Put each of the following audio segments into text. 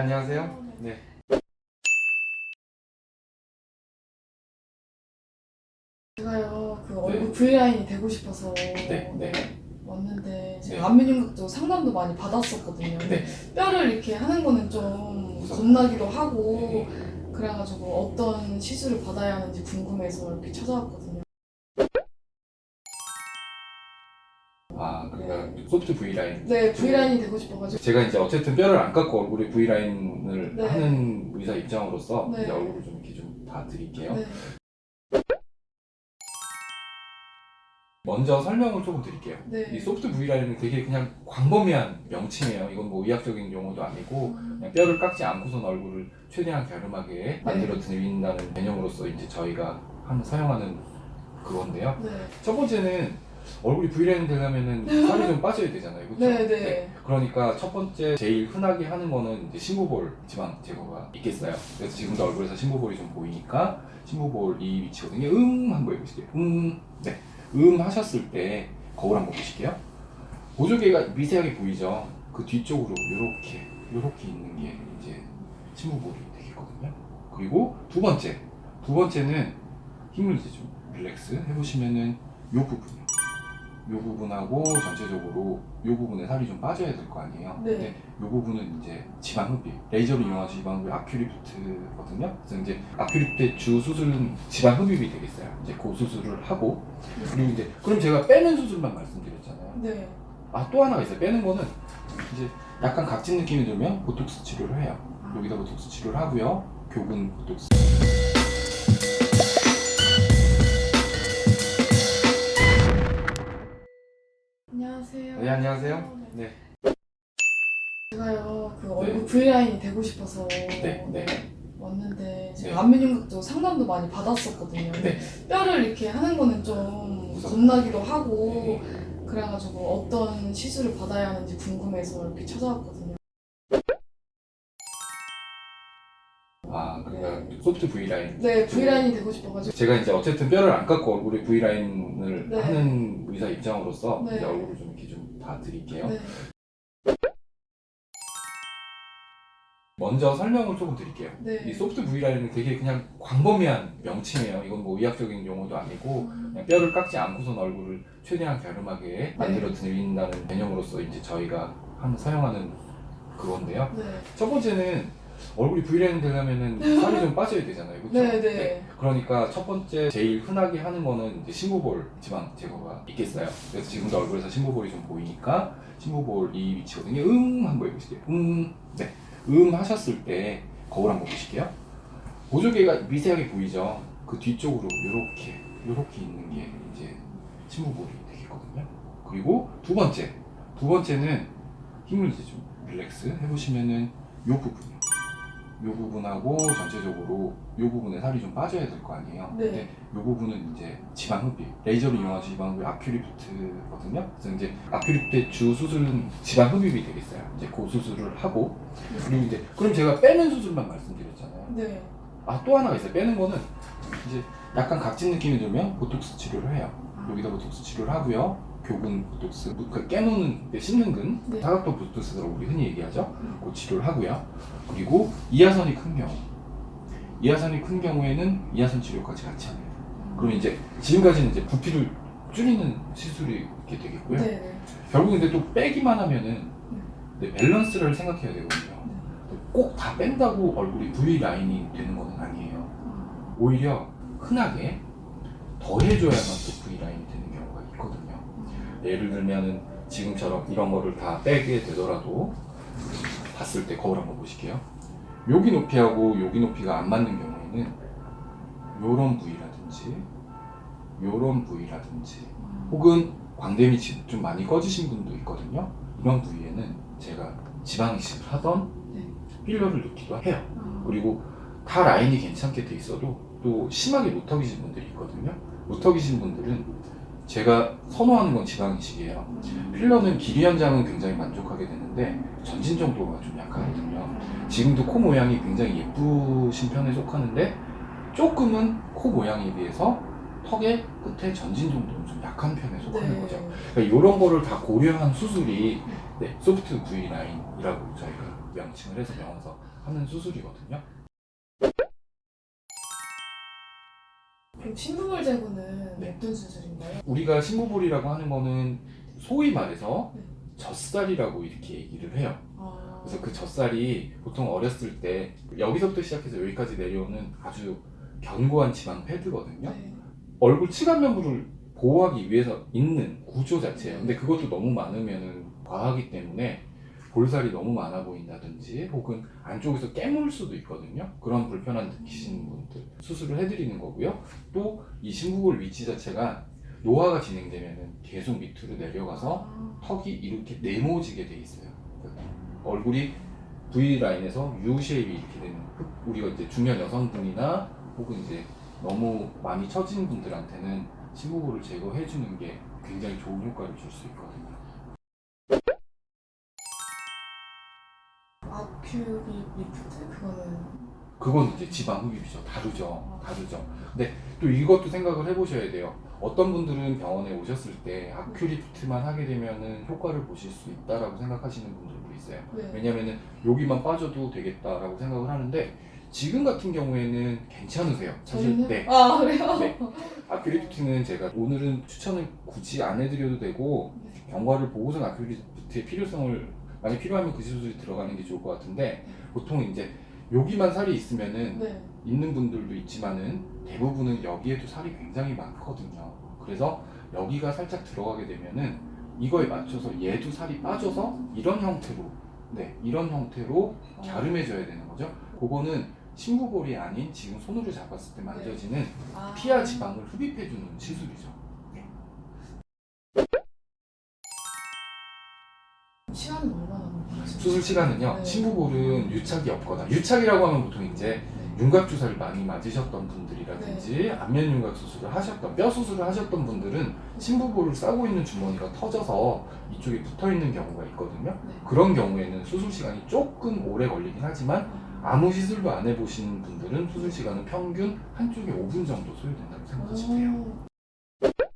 안녕하세요. 네. 제가요 그 얼굴 V라인이 되고 싶어서 네, 네. 왔는데 제가 네. 안면윤곽도 상담도 많이 받았었거든요. 네. 뼈를 이렇게 하는 거는 좀. 겁나기도 하고 네. 그래가지고 어떤 시술을 받아야 하는지 궁금해서 이렇게 찾아왔거든요. 아, 그러니까 소프트 V 라인. 네 V라인이 되고 싶어가지고 제가 이제 어쨌든 뼈를 안 깎고 얼굴에 V 라인을 네. 하는 의사 입장으로서 네. 이제 얼굴을 좀 이렇게 좀 봐드릴게요. 네. 먼저 설명을 조금 드릴게요. 네. 이 소프트 V 라인은 되게 그냥 광범위한 명칭이에요. 이건 뭐 의학적인 용어도 아니고 음, 그냥 뼈를 깎지 않고선 얼굴을 최대한 갸름하게 만들어 드린다는 개념으로서 이제 저희가 하는 사용하는 그건데요. 네. 첫 번째는 얼굴이 V라인 되려면은 살이 좀 빠져야 되잖아요. 그렇죠? 네, 네. 그러니까 첫 번째 제일 흔하게 하는 거는 이제 심부볼 지방 제거가 있겠어요. 그래서 지금도 얼굴에서 심부볼이 좀 보이니까 심부볼 이 위치거든요. 음 한번 해보실게요. 음, 네. 음 하셨을 때 거울 한번 보실게요. 보조개가 미세하게 보이죠. 그 뒤쪽으로 이렇게 이렇게 있는 게 이제 심부볼이 되겠거든요. 그리고 두 번째, 두 번째는 힘을 이제 좀 릴렉스 해보시면은 요 부분 요 부분하고 전체적으로 요 부분에 살이 좀 빠져야 될 거 아니에요. 네. 근데 요 부분은 이제 지방 흡입, 레이저를 이용한 지방 흡입 아큐리프트거든요. 그래서 이제 아큐리프트 주 수술은 지방 흡입이 되겠어요. 이제 그 수술을 하고 그리고 이제 그럼 제가 빼는 수술만 말씀드렸잖아요. 네. 아 또 하나가 있어요. 빼는 거는 이제 약간 각진 느낌이 들면 보톡스 치료를 해요. 여기다 보톡스 치료를 하고요. 교근 보톡스. 안녕하세요. 네 안녕하세요. 네. 제가요 그 얼굴 네. V라인이 되고 싶어서 네, 네. 왔는데 제가 네. 안면 윤곽도 상담도 많이 받았었거든요. 네. 뼈를 이렇게 하는 거는 좀. 겁나기도 하고 네. 그래가지고 어떤 시술을 받아야 하는지 궁금해서 이렇게 찾아왔거든요. 아 그러니까 소프트 V 라인. 네, V라인이 되고 싶어가지고 제가 이제 어쨌든 뼈를 안 깎고 얼굴에 V 라인을 네. 하는 의사 입장으로서 네. 이제 얼굴을 좀 이렇게 좀 봐드릴게요. 네, 먼저 설명을 조금 드릴게요. 이 네. 소프트 V 라인은 되게 그냥 광범위한 명칭이에요. 이건 뭐 의학적인 용어도 아니고 음, 그냥 뼈를 깎지 않고선 얼굴을 최대한 갸름하게 네. 만들어 드린다는 개념으로서 이제 저희가 하는 사용하는 그건데요. 네. 첫 번째는 얼굴이 V라인 되려면은 살이 좀 빠져야 되잖아요. 그렇죠? 네, 네. 그러니까 첫 번째 제일 흔하게 하는 거는 이제 심부볼 지방 제거가 있겠어요. 그래서 지금도 얼굴에서 심부볼이 좀 보이니까 심부볼 이 위치거든요. 음 한번 해보실게요. 음, 네. 음 하셨을 때 거울 한번 보실게요. 보조개가 미세하게 보이죠. 그 뒤쪽으로 이렇게 이렇게 있는 게 이제 심부볼이 되겠거든요. 그리고 두 번째, 두 번째는 힘을 이제 좀 릴렉스 해보시면은 요 부분이요. 요 부분하고 전체적으로 요 부분에 살이 좀 빠져야 될 거 아니에요. 네. 근데 요 부분은 이제 지방 흡입, 레이저를 이용한 지방 흡입 아큐리프트거든요. 그래서 이제 아큐리프트 주 수술은 지방 흡입이 되겠어요. 이제 그 수술을 하고 그리고 이제 그럼 제가 빼는 수술만 말씀드렸잖아요. 네. 아 또 하나가 있어요. 빼는 거는 이제 약간 각진 느낌이 들면 보톡스 치료를 해요. 여기다 보톡스 치료를 하고요. 교근 보톡스, 그 깨놓는 그 씹는 근, 네. 사각도 보톡스라고 우리 흔히 얘기하죠. 그 치료를 하고요. 그리고 이하선이 큰 경우, 이하선이 큰 경우에는 이하선 치료까지 같이 합니다. 그럼 이제 지금까지는 이제 부피를 줄이는 시술이 이렇게 되겠고요. 네. 네. 결국 근데 또 빼기만 하면은 네, 밸런스를 생각해야 되거든요. 꼭 다 뺀다고 얼굴이 V 라인이 되는 건 아니에요. 음, 오히려 흔하게 더 해줘야만 또 V 라인이 되는 경우가 있거든요. 예를 들면은 지금처럼 이런 거를 다 빼게 되더라도 봤을 때 거울 한번 보실게요. 여기 높이하고 여기 높이가 안 맞는 경우에는 요런 부위라든지 요런 부위라든지 혹은 광대밑이 좀 많이 꺼지신 분도 있거든요. 이런 부위에는 제가 지방 이식을 하던 네. 필러를 넣기도 해요. 아, 그리고 다 라인이 괜찮게 돼 있어도 또 심하게 노턱이신 분들이 있거든요. 노턱이신 분들은 제가 선호하는 건 지방 이식이에요. 음, 필러는 길이 현장은 굉장히 만족하게 되는데 전진 정도가 좀 약하거든요. 지금도 코 모양이 굉장히 예쁘신 편에 속하는데 조금은 코 모양에 비해서 턱의 끝에 전진 정도는 좀 약한 편에 속하는 네. 거죠. 그러니까 이런 거를 다 고려한 수술이 네, 소프트 V 라인이라고 저희가 명칭을 해서 명어서 하는 수술이거든요. 그럼 신부볼 제거는 네. 어떤 수술인가요? 우리가 신부볼이라고 하는 거는 소위 말해서 네. 젖살이라고 이렇게 얘기를 해요. 아, 그래서 그 젖살이 보통 어렸을 때 여기서부터 시작해서 여기까지 내려오는 아주 견고한 지방 패드거든요. 네. 얼굴 치간면부를 보호하기 위해서 있는 구조 자체예요. 근데 그것도 너무 많으면 과하기 때문에 볼살이 너무 많아 보인다든지 혹은 안쪽에서 깨물 수도 있거든요. 그런 불편함 느끼시는 분들 수술을 해드리는 거고요. 또이 신부볼 위치 자체가 노화가 진행되면 계속 밑으로 내려가서 아, 턱이 이렇게 네모지게 돼 있어요. 그러니까 얼굴이 V 라인에서 U 쉐입이 이렇게 되는 흑- 우리가 이제 중년 여성분이나 혹은 이제 너무 많이 처진 분들한테는 심부볼을 제거해 주는 게 굉장히 좋은 효과를 줄 수 있거든요. 아큐비 리프트 그거는 그건 이제 지방 흡입이죠. 다르죠. 다르죠. 근데 또 이것도 생각을 해보셔야 돼요. 어떤 분들은 병원에 오셨을 때 아큐리프트만 하게 되면은 효과를 보실 수 있다라고 생각하시는 분들도 있어요. 네. 왜냐면은 여기만 빠져도 되겠다라고 생각을 하는데 지금 같은 경우에는 괜찮으세요. 사실 저희는? 네. 아 그래요? 네. 아큐리프트는 제가 오늘은 추천을 굳이 안 해드려도 되고 네. 경과를 보고서 아큐리프트의 필요성을 만약 필요하면 그 수술이 들어가는 게 좋을 것 같은데 보통 이제 여기만 살이 있으면은 네. 있는 분들도 있지만은 대부분은 여기에도 살이 굉장히 많거든요. 그래서 여기가 살짝 들어가게 되면은 이거에 맞춰서 얘도 살이 빠져서 이런 형태로 네 이런 형태로 어, 갸름해져야 되는 거죠. 그거는 신부볼이 아닌 지금 손으로 잡았을 때 만져지는 아. 피하 지방을 흡입해주는 시술이죠. 시간은 얼마나? 수술 시간은요. 네. 신부볼은 유착이 없거나 유착이라고 하면 보통 이제 네. 윤곽 주사를 많이 맞으셨던 분들이라든지 안면 윤곽 수술을 하셨던 뼈 수술을 하셨던 분들은 신부볼을 싸고 있는 주머니가 터져서 이쪽에 붙어 있는 경우가 있거든요. 네. 그런 경우에는 수술 시간이 조금 오래 걸리긴 하지만 아무 시술도 안 해보신 분들은 수술 시간은 평균 한쪽에 5분 정도 소요된다고 생각하시면 돼요. 오.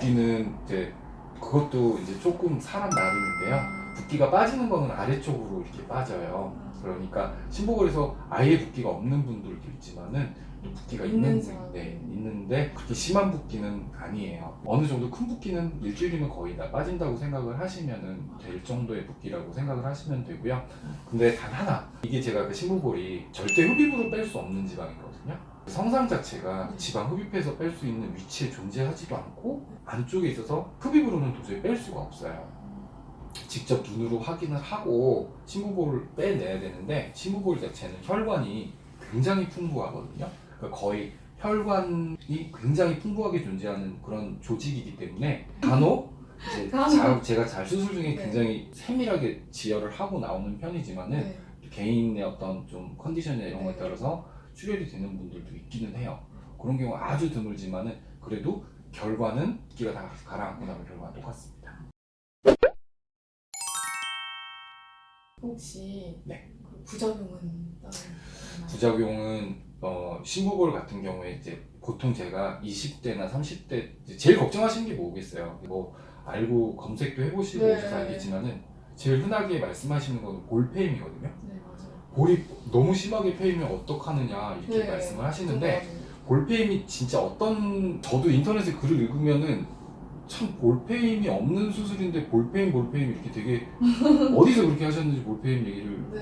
붓기는 이제 그것도 이제 조금 사람 나름인데요. 붓기가 빠지는 거는 아래쪽으로 이렇게 빠져요. 그러니까 신부골에서 아예 붓기가 없는 분들도 있지만은 또 붓기가 있는 있는, 사람. 네, 있는데 그렇게 심한 붓기는 아니에요. 어느 정도 큰 붓기는 일주일이면 거의 다 빠진다고 생각을 하시면은 될 정도의 붓기라고 생각을 하시면 되고요. 근데 단 하나 이게 제가 그 신부볼이 절대 흡입으로 뺄 수 없는 지방이거든요. 성상 자체가 네. 지방 흡입해서 뺄 수 있는 위치에 존재하지도 않고 안쪽에 있어서 흡입으로는 도저히 뺄 수가 없어요. 직접 눈으로 확인을 하고 심부볼을 빼내야 되는데 심부볼 자체는 혈관이 굉장히 풍부하거든요. 그러니까 거의 혈관이 굉장히 풍부하게 존재하는 그런 조직이기 때문에 간혹 이제. 자- 제가 잘 수술 중에 네. 굉장히 세밀하게 지혈을 하고 나오는 편이지만은 네. 개인의 어떤 좀 컨디션이나 이런 거에 네. 따라서 출혈이 되는 분들도 있기는 해요. 그런 경우 아주 드물지만은 그래도 결과는 기가 다 가라앉고 나면 결과는 똑같습니다. 혹시 네. 그 부작용은 따로 있나요? 부작용은 어, 신부볼 같은 경우에 이제 보통 제가 20대나 30대 이제 제일 걱정하시는 게 뭐겠어요. 뭐 알고 검색도 해보시고 네. 오셔서 알겠지만은 제일 흔하게 말씀하시는 건 볼페임이거든요. 네 맞아요. 볼이 너무 심하게 페이면 어떡하느냐 이렇게 네. 말씀을 하시는데 저도 볼페임이 진짜 어떤 저도 인터넷에 글을 읽으면은 참 볼페임이 없는 수술인데 볼페임 볼페임 이렇게 되게 어디서 그렇게 하셨는지 볼페임 얘기를 네.